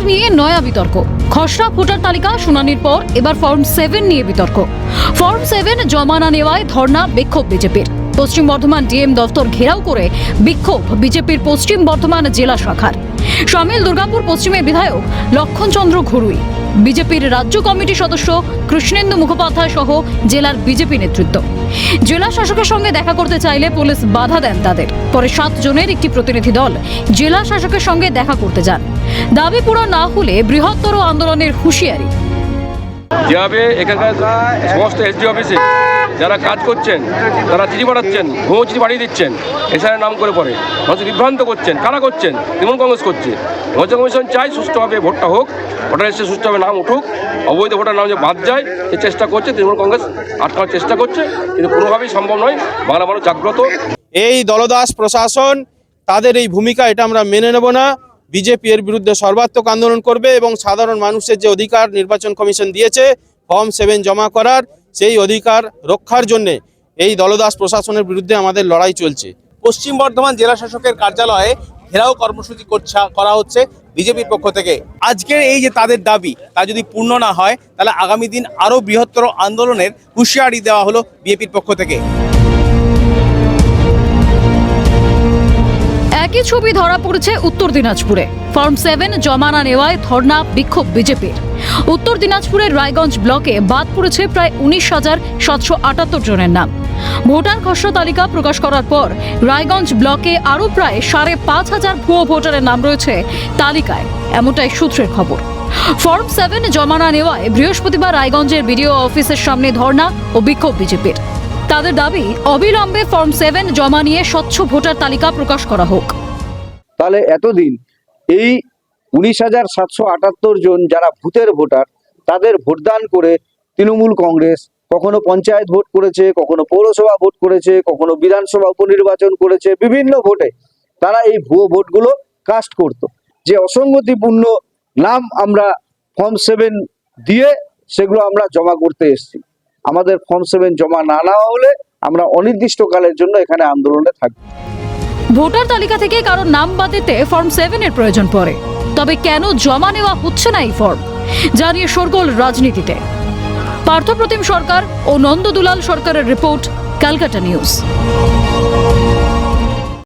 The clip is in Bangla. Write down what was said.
নিয়ে নয়া বিতর্ক। খসড়া ভোটার তালিকা শুনানির পর এবার ফর্ম সেভেন নিয়ে বিতর্ক। ফর্ম সেভেন জমা না নেওয়ায় ধর্ণা বিক্ষোভ বিজেপির। পশ্চিম বর্ধমান ডিএম দফতর ঘেরাও করে বিক্ষোভ বিজেপির পশ্চিম বর্ধমান জেলা শাখার। সামিল দুর্গাপুর পশ্চিমের বিধায়ক লক্ষণচন্দ্র ঘুরুই। বিজেপির রাজ্য কমিটির সদস্য কৃষ্ণেন্দু মুখোপাধ্যায় সহ জেলার বিজেপি নেতৃত্ব। জেলা শাসকের সঙ্গে দেখা করতে চাইলে পুলিশ বাধা দেন তাদের। পরে সাত জনের একটি প্রতিনিধি দল জেলা শাসকের সঙ্গে দেখা করতে যান। দাবি পূরণ না হলে বৃহত্তর আন্দোলনের হুঁশিয়ারি। এখানকার যারা কাজ করছেন, তারা চিঠি পাঠাচ্ছেন, ভুয়ো চিঠি পাঠিয়ে দিচ্ছেন এছাড়া নাম করে পরে মানুষ বিভ্রান্ত করছেন, কারা করছেন? তৃণমূল কংগ্রেস করছে। নির্বাচন কমিশন চাই সুষ্ঠুভাবে ভোটটা হোক, ভোটার এসে সুষ্ঠুভাবে নাম উঠুক, অবৈধ ভোটার নাম যে বাদ যায়, সে চেষ্টা করছে, তৃণমূল কংগ্রেস আটকানোর চেষ্টা করছে, কিন্তু কোনোভাবেই সম্ভব নয় বাংলা মানুষ জাগ্রত। এই দলদাস প্রশাসন, তাদের এই ভূমিকা এটা আমরা মেনে নেব না। বিজেপি এর বিরুদ্ধে সর্বাত্মক আন্দোলন করবে এবং সাধারণ মানুষের যে অধিকার নির্বাচন কমিশন দিয়েছে, ফর্ম সেভেন জমা করার সেই অধিকার রক্ষার জন্যে এই দলদাস প্রশাসনের বিরুদ্ধে আমাদের লড়াই চলছে। পশ্চিম বর্ধমান জেলা শাসকের কার্যালয়ে ঘেরাও কর্মসূচি করা হচ্ছে বিজেপির পক্ষ থেকে। আজকের এই যে তাদের দাবি, তা যদি পূর্ণ না হয়, তাহলে আগামী দিন আরও বৃহত্তর আন্দোলনের হুঁশিয়ারি দেওয়া হলো বিজেপির পক্ষ থেকে। একই ছবি ধরা পড়েছে উত্তর দিনাজপুরে। ফর্ম সেভেন জমা না নেওয়ায় ধর্ণা বিক্ষোভ বিজেপির। উত্তর দিনাজপুরের রায়গঞ্জ ব্লকে বাদ পড়েছে প্রায় উনিশ হাজার সাতশো আটাত্তর জনের নাম। ভোটার খসড়া তালিকা প্রকাশ করার পর রায়গঞ্জ ব্লকে আরও প্রায় সাড়ে পাঁচ হাজার ভুয়ো ভোটারের নাম রয়েছে তালিকায়, এমনটাই সূত্রের খবর। ফর্ম সেভেন জমা না নেওয়ায় বৃহস্পতিবার রায়গঞ্জের বিডিও অফিসের সামনে ধর্ণা ও বিক্ষোভ বিজেপির। তাদের দাবি, অবিলম্বে ফর্ম সেভেন জমা নিয়ে স্বচ্ছ ভোটার তালিকা প্রকাশ করা হোক। তাহলে এতদিন এই উনিশ হাজার সাতশো আটাত্তর জন যারা ভূতের ভোটার, তাদের ভোটদান করে তৃণমূল কংগ্রেস কখনো পঞ্চায়েত ভোট করেছে, কখনো পৌরসভা ভোট করেছে, কখনো বিধানসভা উপনির্বাচন করেছে, বিভিন্ন ভোটে তারা এই ভুয়ো ভোটগুলো কাস্ট করত। যে অসঙ্গতিপূর্ণ নাম আমরা ফর্ম সেভেন দিয়ে সেগুলো আমরা জমা করতে এসেছি। আমাদের ফর্ম সেভেন জমা না নেওয়া হলে আমরা অনির্দিষ্টকালের জন্য এখানে আন্দোলনে থাকব। ভোটার তালিকা থেকে কারোর নাম বাদ দিতে ফর্ম সেভেনের প্রয়োজন পড়ে। তবে কেন জমা নেওয়া হচ্ছে না এই ফর্ম? জানিয়ে সরগোল রাজনীতিতে। পার্থপ্রতিম সরকার ও নন্দ দুলাল সরকারের রিপোর্ট, ক্যালকাটা নিউজ।